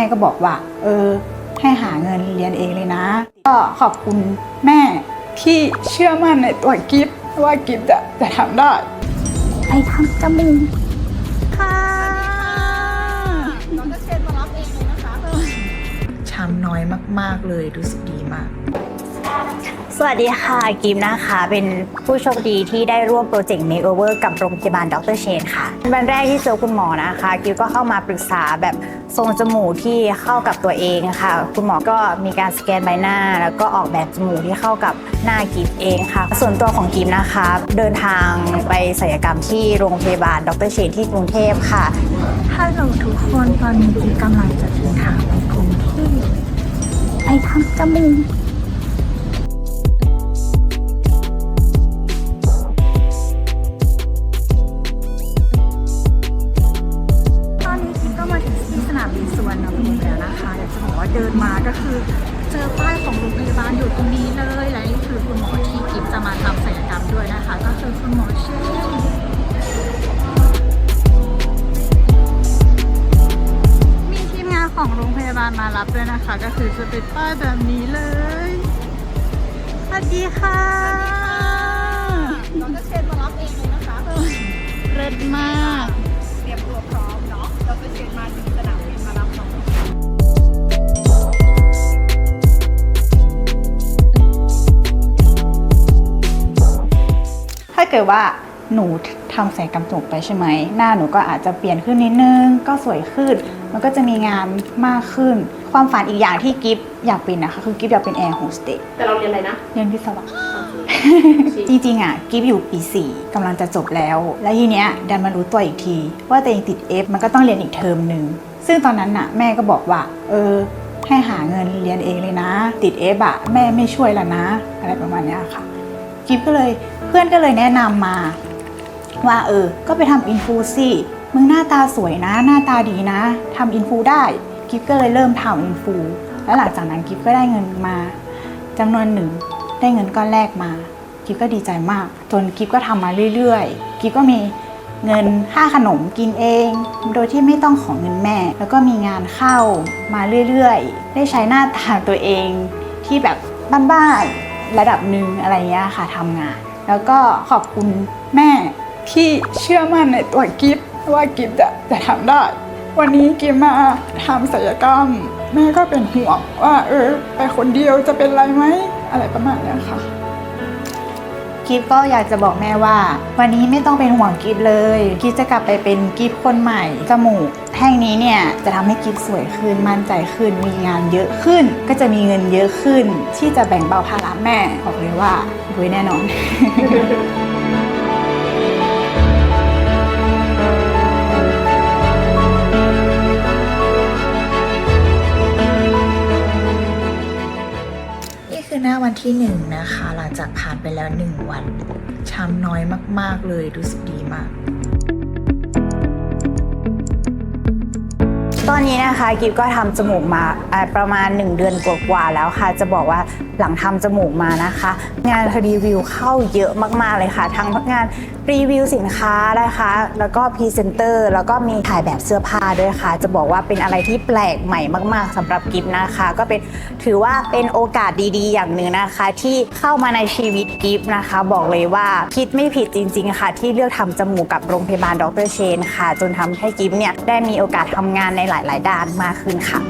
ม่ก็บอกว่า เออ ให้หาเงินเรียนเองเลยนะ ก็ขอบคุณแม่ที่เชื่อมั่นในตัวกิฟว่ากิฟจะจะทำได้ไปทำจมูกค่ะน้องก็เชนมารับเองเลยนะคะช้ำน้อยมาก ๆ เลยรู้สึกดีมาก สวัสดีค่ะกิมนะคะ เป็นผู้โชคดีที่ได้ร่วมโปรเจกต์ Makeover กับโรงพยาบาลดรเชนค่ะวันแรกที่เจอคุณหมอนะคะ กิฟก็เข้ามาปรึกษาแบบทรงจมูกที่เข้ากับตัวเองค่ะ คุณหมอก็มีการสแกนใบหน้า แล้วก็ออกแบบจมูกที่เข้ากับหน้ากิฟเองค่ะ ส่วนตัวของกิฟนะคะ เดินทางไปศัลยกรรมที่โรงพยาบาลดรเชนที่กรุงเทพค่ะฮัลโหลทุกคนตอนนี้กิ๊กกำลังจะเดินทางไปกรุงเทพไปทำจมูก นมาก็คือ เจอป้ายของโรงพยาบาลอยู่ตรงนี้เลยและนี่คือคุณหมอที่กิ๊กจะมาทำศัลยกรรมด้วยนะคะ ก็คือคุณหมอเชนมีทีมงานของโรงพยาบาลมารับด้วยนะคะ ก็คือจะเป็นป้ายแบบนี้เลย สวัสดีค่ะน้องก็เชนมารับเองเลยนะคะเลิศมาก เกิดว่าหนูทำศัลยกรรมจมูกไปใช่ไหม หน้าหนูก็อาจจะเปลี่ยนขึ้นนิดนึง ก็สวยขึ้น มันก็จะมีงานมากขึ้น ความฝันอีกอย่างที่กิฟอยากเป็นนะคะคือกิฟอยากเป็นแอร์โฮสเตสแต่เราเรียนอะไรนะ เรียนวิศวะ จริงๆอะกิฟอยู่ปี 4กำลังจะจบแล้ว แล้วทีเนี้ยดันมารู้ตัวอีกที ว่าตัวเองติด F มันก็ต้องเรียนอีกเทอมหนึ่งซึ่งตอนนั้นน่ะแม่ก็บอกว่า เออให้หาเงินเรียนเองเลยนะ ติด F อะแม่ไม่ช่วยแล้วนะ อะไรประมาณเนี้ยค่ะกิฟก็เลย เพื่อนก็เลยแนะนำมา ว่าเออ ก็ไปทำอินฟูสิมึงหน้าตาสวยนะ หน้าตาดีนะทำอินฟูได้กิฟก็เลยเริ่มทำอินฟูแล้วหลังจากนั้นกิฟก็ได้เงินมาจำนวนหนึ่งได้เงินก้อนแรกมากิฟก็ดีใจมาก จนกิฟก็ทำมาเรื่อยๆกิฟก็มีเงินค่าขนมกินเอง โดยที่ไม่ต้องของเงินแม่ แล้วก็มีงานเข้ามาเรื่อยๆ ได้ใช้หน้าตาตัวเองที่แบบบ้านๆระดับหนึ่งอะไรเงี้ยค่ะทำงาน แล้วก็ขอบคุณแม่ที่เชื่อมั่นในตัวกิฟว่ากิฟจะจะทำได้ วันนี้กิฟมาทำศัลยกรรม แม่ก็เป็นห่วงว่าเออไปคนเดียวจะเป็นไรไหมอะไรประมาณนี้ค่ะ กิฟก็อยากจะบอกแม่ว่า วันนี้ไม่ต้องเป็นห่วงกิฟเลยกิฟจะกลับไปเป็นกิฟคนใหม่จมูกแท่งนี้เนี่ยจะทำให้กิฟสวยขึ้นมั่นใจขึ้นมีงานเยอะขึ้น ก็จะมีเงินเยอะขึ้น ที่จะแบ่งเบาภาระแม่บอกเลยว่ารวยแน่นอน วันที่หนึ่งนะคะ หลังจากผ่านไปแล้วหนึ่งวันช้ำน้อยมาก ๆ เลยรู้สึกดีมาก อนนี้นะคะกิฟก็ทำจมูกมาประมาณ 1 เดือนกว่าๆแล้วค่ะ จะบอกว่าหลังทำจมูกมานะคะ งานรีวิวเข้าเยอะมากๆเลยค่ะ ทั้งงานรีวิวสินค้านะคะ แล้วก็พรีเซนเตอร์แล้วก็มีถ่ายแบบเสื้อผ้าด้วยค่ะ จะบอกว่าเป็นอะไรที่แปลกใหม่มาก ๆสำหรับกิฟนะคะ ก็เป็นถือว่าเป็นโอกาสดีๆ อย่างหนึ่งนะคะ ที่เข้ามาในชีวิตกิฟนะคะ บอกเลยว่าคิดไม่ผิดจริง ๆ ค่ะ ที่เลือกทำจมูกกับโรงพยาบาลดรเชนค่ะ จนทำให้กิฟเนี่ยได้มีโอกาสทำงานในหลายลาย ๆ ด้านมากขึ้นค่ะ